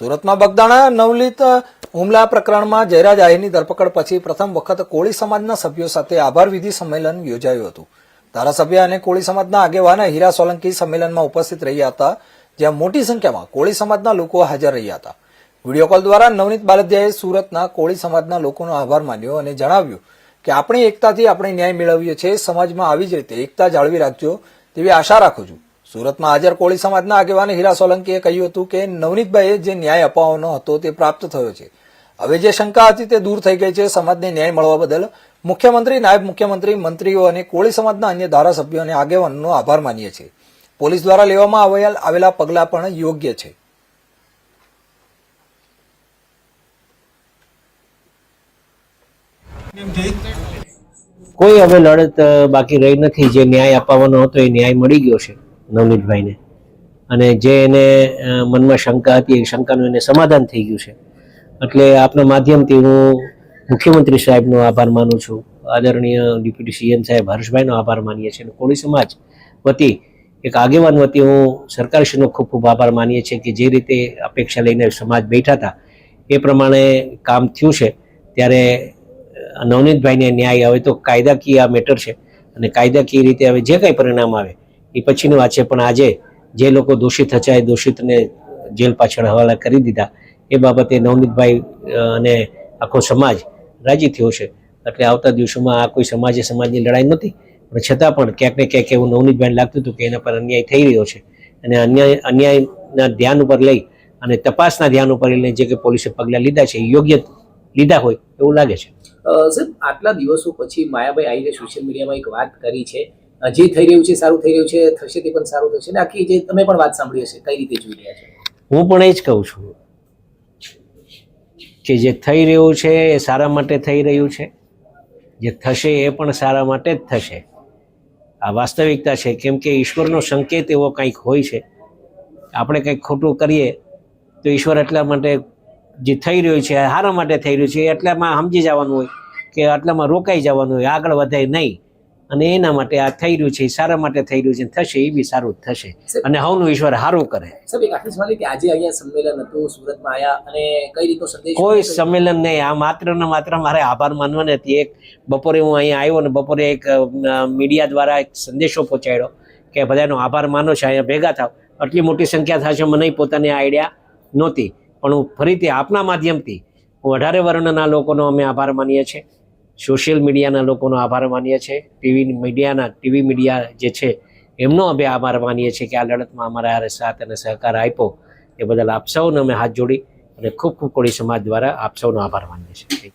સુરતમાં બગદાણા નવલીત હુમલા પ્રકરણમાં જયરાજ આહિરની ધરપકડ પછી પ્રથમ વખત કોળી સમાજના સભ્યો સાથે આભાર વિધિ સંમેલન યોજાયું હતું. ધારાસભ્ય અને કોળી સમાજના આગેવાન હીરા સોલંકી સંમેલનમાં ઉપસ્થિત રહ્યા હતા, જ્યાં મોટી સંખ્યામાં કોળી સમાજના લોકો હાજર રહ્યા હતા. વીડિયો કોલ દ્વારા નવનીત બાલદિયાએ સુરતના કોળી સમાજના લોકોનો આભાર માન્યો અને જણાવ્યું કે આપણી એકતાથી આપણે ન્યાય મેળવીએ છીએ, સમાજમાં આવી જ રીતે એકતા જાળવી રાખજો તેવી આશા રાખું છું. સુરતમાં હાજર કોળી સમાજના આગેવાન હીરા સોલંકીએ કહ્યું હતું કે નવનીતભાઈએ જે ન્યાય અપાવવાનો હતો તે પ્રાપ્ત થયો છે. હવે જે શંકા હતી તે દૂર થઈ ગઈ છે. સમાજને ન્યાય મળવા બદલ મુખ્યમંત્રી, નાયબ મુખ્યમંત્રી, મંત્રીઓ અને કોળી સમાજના અન્ય ધારાસભ્યો અને આગેવાનોનો આભાર માનીએ છીએ. પોલીસ દ્વારા લેવામાં આવેલ- પગલાં પણ યોગ્ય છે. કોઈ હવે લડત બાકી રહી નથી. જે ન્યાય અપાવવાનો હતો એ ન્યાય મળી ગયો છે. નવનીતભાઈને. અને જે એને મનમાં શંકા હતી, એ શંકાનું એને સમાધાન થઈ ગયું છે. એટલે આપના માધ્યમથી હું મુખ્યમંત્રી સાહેબનો આભાર માનું છું. આદરણીય ડેપ્યુટી સીએમ સાહેબ હર્ષભાઈનો આભાર માનીએ છીએ. અને કોળી સમાજ વતી, એક આગેવાન વતી હું સરકારશ્રીનો ખૂબ ખૂબ આભાર માનીએ છીએ કે જે રીતે અપેક્ષા લઈને સમાજ બેઠા હતા, એ પ્રમાણે કામ થયું છે. ત્યારે નવનીતભાઈને ન્યાય હવે તો કાયદાકીય આ મેટર છે. અને કાયદાકીય રીતે હવે જે કંઈ પરિણામ આવે એ પછીની વાત છે, પણ આજે જે લોકો દોષિત હતા એ દોષિતને જેલ પાછળ હવાલા કરી દીધા, એ બાબતે નવનીતભાઈ અને આખો સમાજ રાજી થયો છે. એટલે આવતા દિવસોમાં આ કોઈ સમાજે સમાજની લડાઈ નહોતી પણ છતાં પણ ક્યાંક ને ક્યાંક એવું નવનીતભાઈને લાગતું હતું કે એના પર અન્યાય થઈ રહ્યો છે. અને અન્યાય, અન્યાયના ધ્યાન ઉપર લઈ અને તપાસના ધ્યાન ઉપર લઈને જે કે પોલીસે પગલાં લીધા છે યોગ્ય લીધા હોય એવું લાગે છે. સર આટલા દિવસો પછી માયાભાઈ આવીને સોશિયલ મીડિયામાં એક વાત કરી છે. જે થઈ રહ્યું છે, સારું થઈ રહ્યું છે, થશે તે પણ સારું થશે. ને આખી જે તમે પણ વાત સાંભળી હશે, કઈ રીતે જોઈ રહ્યા છો? હું પણ એ જ કહું છું કે જે થઈ રહ્યું છે, એ સારા માટે થઈ રહ્યું છે. જે થશે, એ પણ સારા માટે જ થશે. આ વાસ્તવિકતા છે, કેમ કે ઈશ્વરનો સંકેત એવો કંઈક હોય છે. આપણે કંઈક ખોટું કરીએ, તો ઈશ્વર એટલા માટે જે થઈ રહ્યું છે હારા માટે થઈ રહ્યું છે એટલામાં સમજી જવાનું હોય કે આટલામાં રોકાઈ જવાનું હોય, આગળ વધાય નહીં. અને એના માટે આ થઈ રહ્યું છે સારા માટે થઈ રહ્યું છે થશે એ બી સારું થશે. અને હવનું ઈશ્વર સારું કરે. સાહેબ એક આખી સવાલ કે આજે અહીંયા સંમેલન હતું સુરતમાં આયા અને કઈ રીતનો સંદેશ કોઈ સંમેલન નહીં આ માત્ર ને માત્ર મારે આભાર માનવાનો હતી એક બપોરે હું અહીંયા આવ્યો ને બપોરે એક મીડિયા દ્વારા એક સંદેશો પહોંચાડ્યો કે બધાનો આભાર માનો છે અહીંયા ભેગા થાવ. આટલી મોટી સંખ્યા થશે મને પોતાની આઈડિયા નહોતી. પણ હું ફરીથી આપના માધ્યમથી હું અઢારે વર્ણના લોકોનો અમે આભાર માનીએ છીએ. સોશિયલ મીડિયાના લોકોનો આભાર માનીએ છીએ. ટીવી મીડિયાના, ટીવી મીડિયા જે છે, એમનો અમે આભાર માનીએ છીએ કે આ લડતમાં અમારા સાથ અને સહકાર આપ્યો. એ બદલ આપ સૌને અમે હાથ જોડી અને ખૂબ ખૂબ કોળી સમાજ દ્વારા આપ સૌનો આભાર માનીએ છીએ.